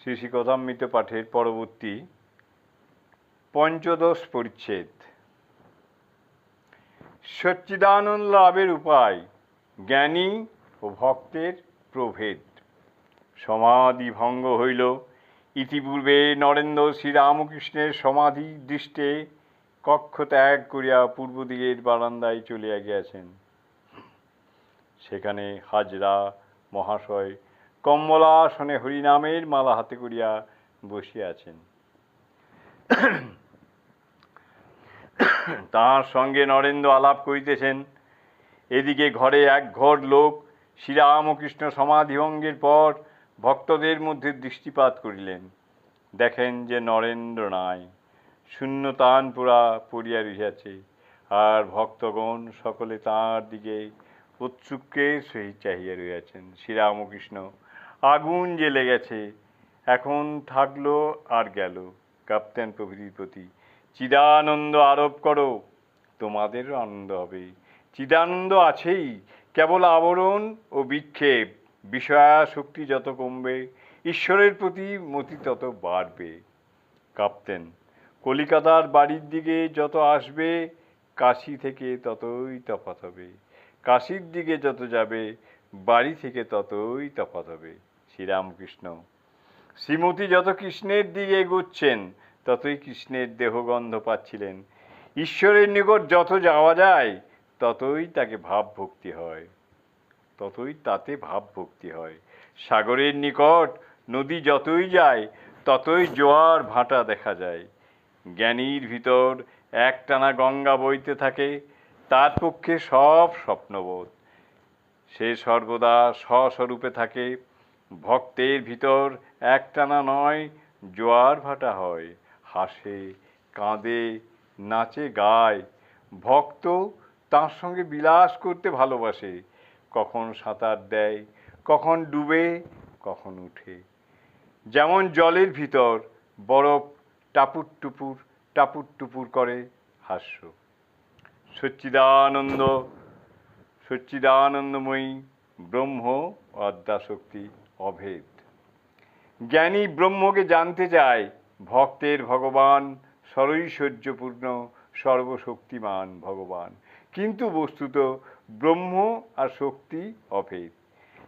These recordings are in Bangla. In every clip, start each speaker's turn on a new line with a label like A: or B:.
A: শ্রী শ্রী কথামৃত পাঠের পরবর্তী পঞ্চদশ পরিচ্ছেদ। সচ্চিদানন্দ লাভের উপায়, জ্ঞানী ও ভক্তের প্রভেদ। সমাধি ভঙ্গ হইল। ইতিপূর্বে নরেন্দ্র শ্রীরামকৃষ্ণের সমাধি দৃষ্টে কক্ষ ত্যাগ করিয়া পূর্ব দিকের বারান্দায় চলিয়া গিয়াছেন। সেখানে হাজরা মহাশয় কম্বলাসনে হরিনামের মালা হাতে করিয়া বসিয়া আছেন তাঁর সঙ্গে নরেন্দ্র আলাপ করিতেছেন। এদিকে ঘরে এক ঘর লোক শ্রীরামকৃষ্ণ সমাধিভঙ্গের পর ভক্তদের মধ্যে দৃষ্টিপাত করিলেন। দেখেন যে নরেন্দ্র নাই, শূন্যতান পুরা পড়িয়া রহিয়াছে আর ভক্তগণ সকলে তাঁর দিকে উৎসুকের সহিত চাহিয়া রহিয়াছেন। শ্রীরামকৃষ্ণ আগুন জ্বেলে গেছে। এখন থাকল আর গেল। কাপ্তেন প্রভৃতির প্রতি চিদানন্দ আরোপ করো তোমাদেরও আনন্দ হবে। চিদানন্দ আছেই, কেবল আবরণ ও বিক্ষেপ। বিষয়াশক্তি যত কমবে, ঈশ্বরের প্রতি মতি তত বাড়বে। কাপ্তেন কলিকাতার বাড়ির দিকে যত আসবে, কাশি থেকে ততই তফাত হবে। কাশির দিকে যত যাবে বাড়ি থেকে ততই তফাত হবে। শ্রীরামকৃষ্ণ, শ্রীমতী যত কৃষ্ণের দিকে এগুচ্ছেন, ততই কৃষ্ণের দেহগন্ধ পাচ্ছিলেন। ঈশ্বরের নিকট যত যাওয়া যায়, ততই তাকে ভাব ভক্তি হয়। ততই তাতে ভাব ভক্তি হয়। সাগরের নিকট নদী যতই যায়, ততই জোয়ার ভাটা দেখা যায়। জ্ঞানীর ভিতর একটানা গঙ্গা বইতে থাকে, তার পক্ষে সব স্বপ্নবোধ। সে সর্বদা স্বস্বরূপে থাকে। ভক্তের ভিতর একটানা নয়, জোয়ার ভাটা হয়। হাসে, কাঁদে, নাচে, গায়। ভক্ত তার সঙ্গে বিলাস করতে ভালোবাসে। কখন সাঁতার দেয়, কখন ডুবে, কখন উঠে। যেমন জলের ভিতর বরফ টাপুর টুপুর টাপুর টুপুর করে হাস্য। সচ্চিদানন্দ সচ্চিদানন্দময়ী ব্রহ্ম ও আদ্যাশক্তি অভেদ। জ্ঞানী ব্রহ্মকে জানতে চায়, ভক্তের ভগবান সরৈশ্বর্যপূর্ণ, সর্বশক্তিমান ভগবান। কিন্তু বস্তুত ব্রহ্ম আর শক্তি অভেদ।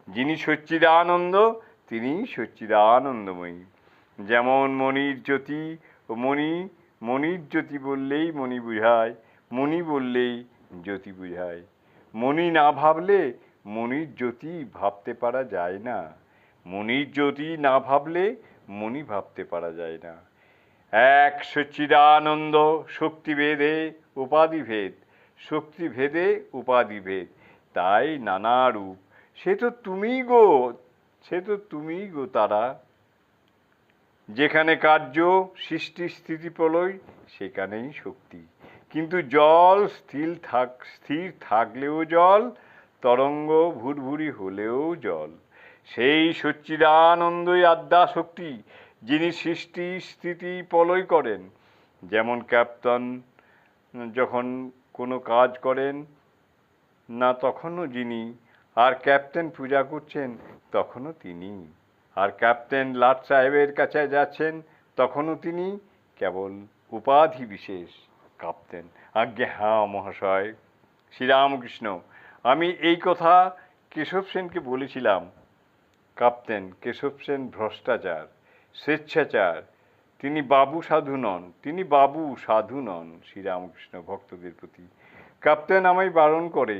A: যিনি সচ্চিদানন্দ, তিনি সচ্চিদানন্দময়ী। যেমন মণির জ্যোতি ও মণি মণির জ্যোতি বললেই মণি বুঝায়, মণি বললেই জ্যোতি বুঝায়। মণি না ভাবলে মণির জ্যোতি ভাবতে পারা যায় না। মণির জ্যোতি না ভাবলে মণি ভাবতে পারা যায় না। এক সচ্চিদানন্দ শক্তিভেদে উপাধিভেদ শক্তিভেদে উপাধিভেদ তাই নানা রূপ। সে তো তুমি গো, সে তো তুমি গো তারা। যেখানে কার্য, সৃষ্টি, স্থিতি, প্রলয়, সেখানেই শক্তি। কিন্তু জল স্থির থাক, স্থির থাকলেও জল, তরঙ্গ ভুরভুরি হলেও জল। সেই সচ্চিদানন্দই আদ্যা শক্তি যিনি সৃষ্টি স্থিতি প্রলয় করেন। যেমন ক্যাপ্টন যখন কোনো কাজ করেন, না তখনও যিনি। আর ক্যাপ্টেন পূজা করছেন, তখনও তিনি। আর ক্যাপ্টেন লাট সাহেবের কাছে যাচ্ছেন, তখনও তিনি। কেবল উপাধি বিশেষ। কাঁপতেন। আজ্ঞে হ্যাঁ মহাশয়। শ্রীরামকৃষ্ণ, আমি এই কথা কেশব সেনকে বলেছিলাম। কাঁপতেন, কেশব সেন ভ্রষ্টাচার, স্বেচ্ছাচার। তিনি বাবু সাধু নন, তিনি বাবু সাধু নন, শ্রীরামকৃষ্ণ ভক্তদের প্রতি। কাপ্তেন আমায় বারণ করে,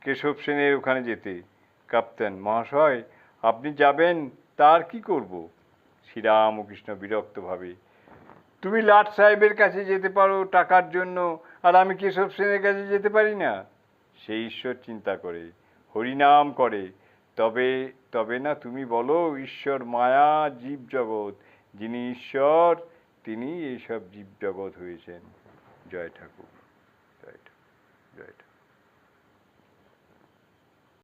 A: কেশব সেনের ওখানে যেতে। কাপ্তেন, মহাশয়, আপনি যাবেন, তার কি করব? শ্রীরামকৃষ্ণ বিরক্তভাবে তুমি লাট সাহেবের কাছে যেতে পারো টাকার জন্য, আর আমি কেশব সেনের কাছে যেতে পারি না। সে ঈশ্বর চিন্তা করে, হরিনাম করে, তবে তবে না তুমি বলো ঈশ্বর মায়া জীব জগৎ, যিনি ঈশ্বর তিনি এইসব জীব জগৎ হয়েছেন। জয় ঠাকুর জয় ঠাকুর জয় ঠাকুর।